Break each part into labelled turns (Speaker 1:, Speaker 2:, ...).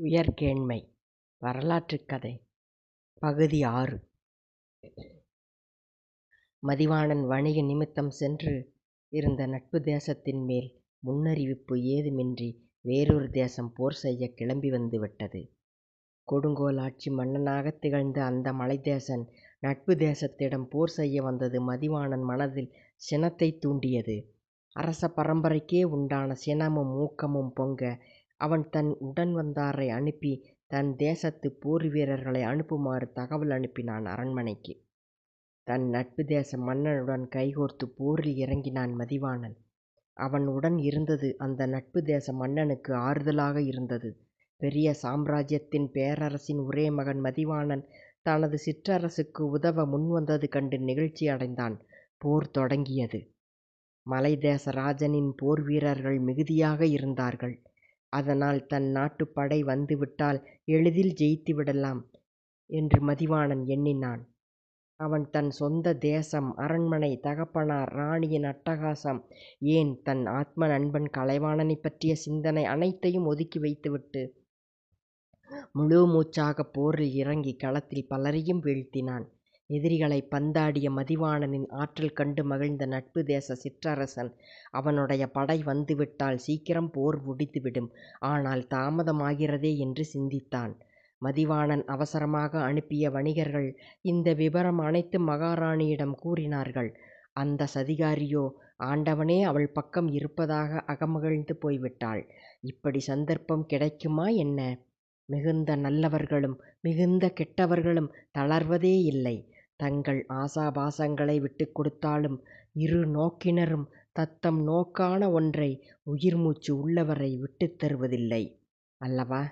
Speaker 1: உயர்கேண்மை வரலாற்றுக் கதை பகுதி ஆறு மதிவாணன் வணிக நிமித்தம் சென்று இருந்த நட்பு தேசத்தின் மேல் முன்னறிவிப்பு ஏதுமின்றி வேறொரு தேசம் போர் செய்ய கிளம்பி வந்து விட்டது. கொடுங்கோல் ஆட்சி மன்னனாக திகழ்ந்த அந்த மலைதேசன் நட்பு தேசத்திடம் போர் செய்ய வந்தது மதிவாணன் மனதில் சினத்தை தூண்டியது. அரச பரம்பரைக்கே உண்டான சினமும் ஊக்கமும் பொங்க அவன் தன் உடன்வந்தாரை அனுப்பி தன் தேசத்துப் போர் வீரர்களை அனுப்புமாறு தகவல் அனுப்பினான் அரண்மனைக்கு. தன் நட்பு தேச மன்னனுடன் கைகோர்த்துப் போரில் இறங்கினான் மதிவாணன். அவன் உடன் இருந்தது அந்த நட்பு தேச மன்னனுக்கு ஆறுதலாக இருந்தது. பெரிய சாம்ராஜ்யத்தின் பேரரசின் ஒரே மகன் மதிவாணன் தனது சிற்றரசுக்கு உதவ முன்வந்தது கண்டு நெகிழ்ச்சி அடைந்தான். போர் தொடங்கியது. மலைதேச ராஜனின் போர் வீரர்கள் மிகுதியாக இருந்தார்கள். அதனால் தன் நாட்டுப் படை வந்துவிட்டால் எளிதில் ஜெயித்து விடலாம் என்று மதிவாணன் எண்ணினான். அவன் தன் சொந்த தேசம், அரண்மனை, தகப்பனார், ராணியின் அட்டகாசம், ஏன் தன் ஆத்ம நண்பன் கலைவாணனைப் பற்றிய சிந்தனை அனைத்தையும் ஒதுக்கி வைத்துவிட்டு முழு மூச்சாகப் போரில் இறங்கி களத்தில் பலரையும் வீழ்த்தினான். எதிரிகளைப் பந்தாடிய மதிவாணனின் ஆற்றல் கண்டு மகிழ்ந்த நட்பு தேச சிற்றரசன் அவனுடைய படை வந்துவிட்டால் சீக்கிரம் போர் முடிந்துவிடும். ஆனால் தாமதமாகிறதே என்று சிந்தித்தான். மதிவாணன் அவசரமாக அனுப்பிய வணிகர்கள் இந்த விபரம் அனைத்தும் மகாராணியிடம் கூறினார்கள். அந்த சதிகாரியோ ஆண்டவனே அவள் பக்கம் இருப்பதாக அகமகிழ்ந்து போய்விட்டாள். இப்படி சந்தர்ப்பம் கிடைக்குமா என்ன? மிகுந்த நல்லவர்களும் மிகுந்த கெட்டவர்களும் தளர்வதே இல்லை. தங்கள் ஆசாபாசங்களை விட்டுக்கொடுத்தாலும் இரு நோக்கினரும் தத்தம் நோக்கான ஒன்றை உயிர்மூச்சு உள்ளவரை விட்டுத் தருவதில்லை அல்லவா?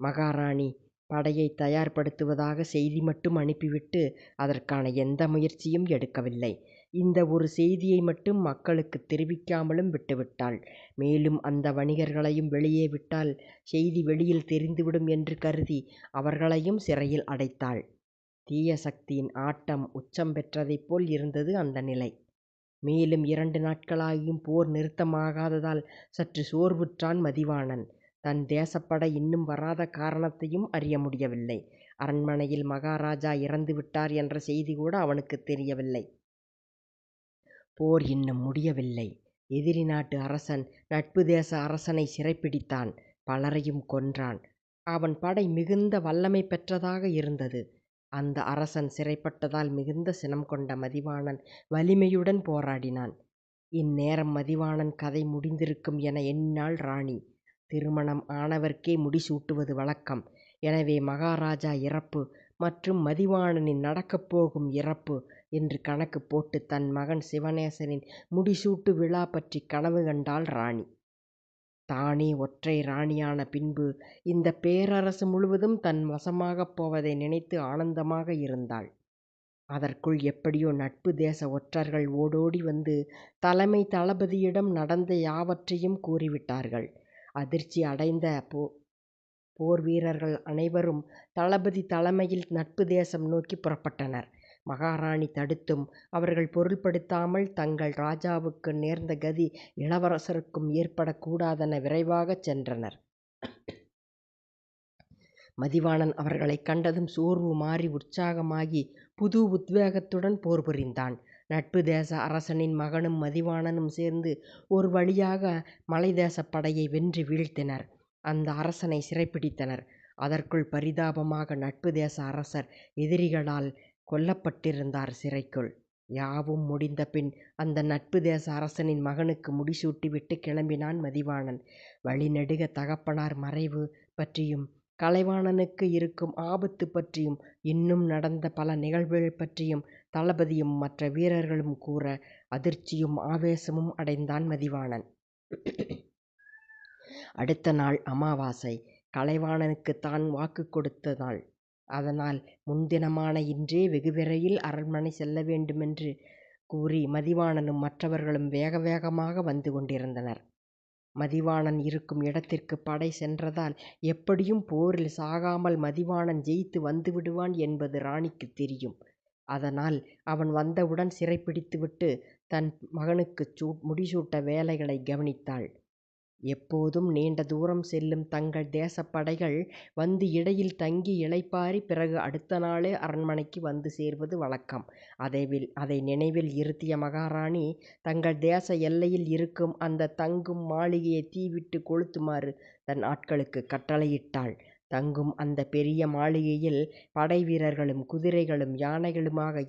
Speaker 1: மகாராணி படையைத் தயார்படுத்துவதாக செய்தி மட்டும் அனுப்பிவிட்டு அதற்கான எந்த முயற்சியும் எடுக்கவில்லை. இந்த ஒரு செய்தியை மட்டும் மக்களுக்குத் தெரிவிக்காமலும் விட்டுவிட்டாள். மேலும் அந்த வணிகர்களையும் வெளியே விட்டால் செய்தி வெளியில் தெரிந்துவிடும் என்று கருதி அவர்களையும் சிறையில் அடைத்தாள். தீய சக்தியின் ஆட்டம் உச்சம் பெற்றதைப் போல் இருந்தது அந்த நிலை. மேலும் இரண்டு நாட்களாகியும் போர் நிறுத்தமாகாததால் சற்று சோர்வுற்றான் மதிவாணன். தன் தேசப்படை இன்னும் வராத காரணத்தையும் அறிய முடியவில்லை. அரண்மனையில் மகாராஜா இறந்துவிட்டார் என்ற செய்திகூட அவனுக்குத் தெரியவில்லை. போர் இன்னும் முடியவில்லை. எதிரி நாட்டு அரசன் நட்பு தேச அரசனைச் சிறைப்பிடித்தான். பலரையும் கொன்றான். அவன் படை மிகுந்த வல்லமை பெற்றதாக இருந்தது. அந்த அரசன் சிறைப்பட்டதால் மிகுந்த சினம் கொண்ட மதிவாணன் வலிமையுடன் போராடினான். இந்நேரம் மதிவாணன் கதை முடிந்திருக்கும் என எண்ணினாள் ராணி. திருமணம் ஆனவர்க்கே முடிசூட்டுவது வழக்கம். எனவே மகாராஜா இறப்பு மற்றும் மதிவாணனின் நடக்கப் போகும் இறப்பு என்று கணக்கு போட்டு தன் மகன் சிவநேசனின் முடிசூட்டு விழா பற்றிக் கனவு கண்டாள் ராணி. தானே ஒற்றை ராணியான பின்பு இந்தப் பேரரசு முழுவதும் தன் வசமாகப் போவதை நினைத்து ஆனந்தமாக இருந்தாள். அதற்குள் எப்படியோ நட்பு தேச ஒற்றர்கள் ஓடோடி வந்து தலைமை தளபதியிடம் நடந்த யாவற்றையும் கூறிவிட்டார்கள். அதிர்ச்சி அடைந்த போர் வீரர்கள் அனைவரும் தளபதி தலைமையில் நட்பு தேசம் நோக்கிப் புறப்பட்டனர். மகாராணி தடுத்தும் அவர்கள் பொருள்படுத்தாமல் தங்கள் ராஜாவுக்கு நேர்ந்த கதி இளவரசருக்கும் ஏற்படக் கூடாதென விரைவாகச் சென்றனர். மதிவாணன் அவர்களைக் கண்டதும் சோர்வு மாறி உற்சாகமாகி புது உத்வேகத்துடன் போர் புரிந்தான். நட்பு தேச அரசனின் மகனும் மதிவாணனும் சேர்ந்து ஒரு வழியாக மலைதேசப் படையை வென்று வீழ்த்தினர். அந்த அரசனை சிறைப்பிடித்தனர். அதற்குள் பரிதாபமாக நட்பு தேச அரசர் எதிரிகளால் கொல்லப்பட்டிருந்தார் சிறைக்குள். யாவும் முடிந்தபின் அந்த நட்பு தேச அரசனின் மகனுக்கு முடிசூட்டிவிட்டு கிளம்பினான் மதிவாணன். வழிநெடுக தகப்பனார் மறைவு பற்றியும் கலைவாணனுக்கு இருக்கும் ஆபத்து பற்றியும் இன்னும் நடந்த பல நிகழ்வுகள் பற்றியும் தளபதியும் மற்ற வீரர்களும் கூற அதிர்ச்சியும் ஆவேசமும் அடைந்தான் மதிவாணன். அடுத்த நாள் அமாவாசை. கலைவாணனுக்குத் தான் வாக்குக் கொடுத்த நாள். அதனால் முன்தினமான இன்றே வெகுவிரைவில் அரண்மனை செல்ல வேண்டுமென்று கூறி மதிவாணனும் மற்றவர்களும் வேக வேகமாக வந்து கொண்டிருந்தனர். மதிவாணன் இருக்கும் இடத்திற்குப் படை சென்றதால் எப்படியும் போரில் சாகாமல் மதிவாணன் ஜெயித்து வந்துவிடுவான் என்பது ராணிக்குத் தெரியும். அதனால் அவன் வந்தவுடன் சிறைப்பிடித்துவிட்டு தன் மகனுக்குச் முடிசூட்ட வேலைகளைக் கவனித்தாள். எப்போதும் நீண்ட தூரம் செல்லும் தங்கள் தேசப் படைகள் வந்து இடையில் தங்கி இளைப்பாறி பிறகு அடுத்த நாளே அரண்மனைக்கு வந்து சேர்வது வழக்கம். அதை நினைவில் இருத்திய மகாராணி தங்கள் தேச எல்லையில் இருக்கும் அந்தத் தங்கும் மாளிகையைத் தீயிட்டுக் கொளுத்துமாறு தன் ஆட்களுக்குக் கட்டளையிட்டாள். தங்கும் அந்தப் பெரிய மாளிகையில் படை வீரர்களும் குதிரைகளும் யானைகளுமாக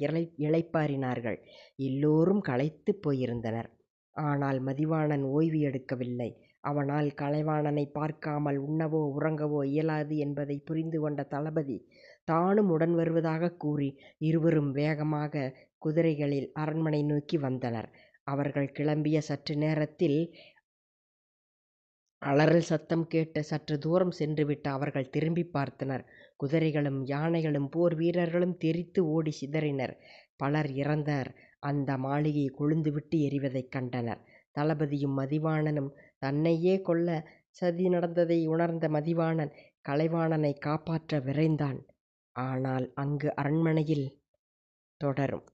Speaker 1: இளைப்பாறினார்கள். எல்லோரும் களைத்துப் போயிருந்தனர். ஆனால் மதிவாணன் ஓய்வு எடுக்கவில்லை. அவனால் கலைவாணனைப் பார்க்காமல் உண்ணவோ உறங்கவோ இயலாது என்பதைப் புரிந்து கொண்ட தளபதி தானும் உடன் வருவதாகக் கூறி இருவரும் வேகமாகக் குதிரைகளில் அரண்மனை நோக்கி வந்தனர். அவர்கள் கிளம்பிய சற்று நேரத்தில் அலறல் சத்தம் கேட்டு சற்று தூரம் சென்றுவிட்டு அவர்கள் திரும்பிப் பார்த்தனர். குதிரைகளும் யானைகளும் போர் வீரர்களும் தெறித்து ஓடிச் சிதறினர். பலர் இறந்தனர். அந்த மாளிகை கொழுந்துவிட்டு எரிவதைக் கண்டனர். தளபதியும் மதிவாணனும் தன்னையே கொல்ல சதி நடந்ததை உணர்ந்த மதிவாணன் கலைவாணனைக் காப்பாற்ற விரைந்தான். ஆனால் அங்கு அரண்மனையில் தொடரும்.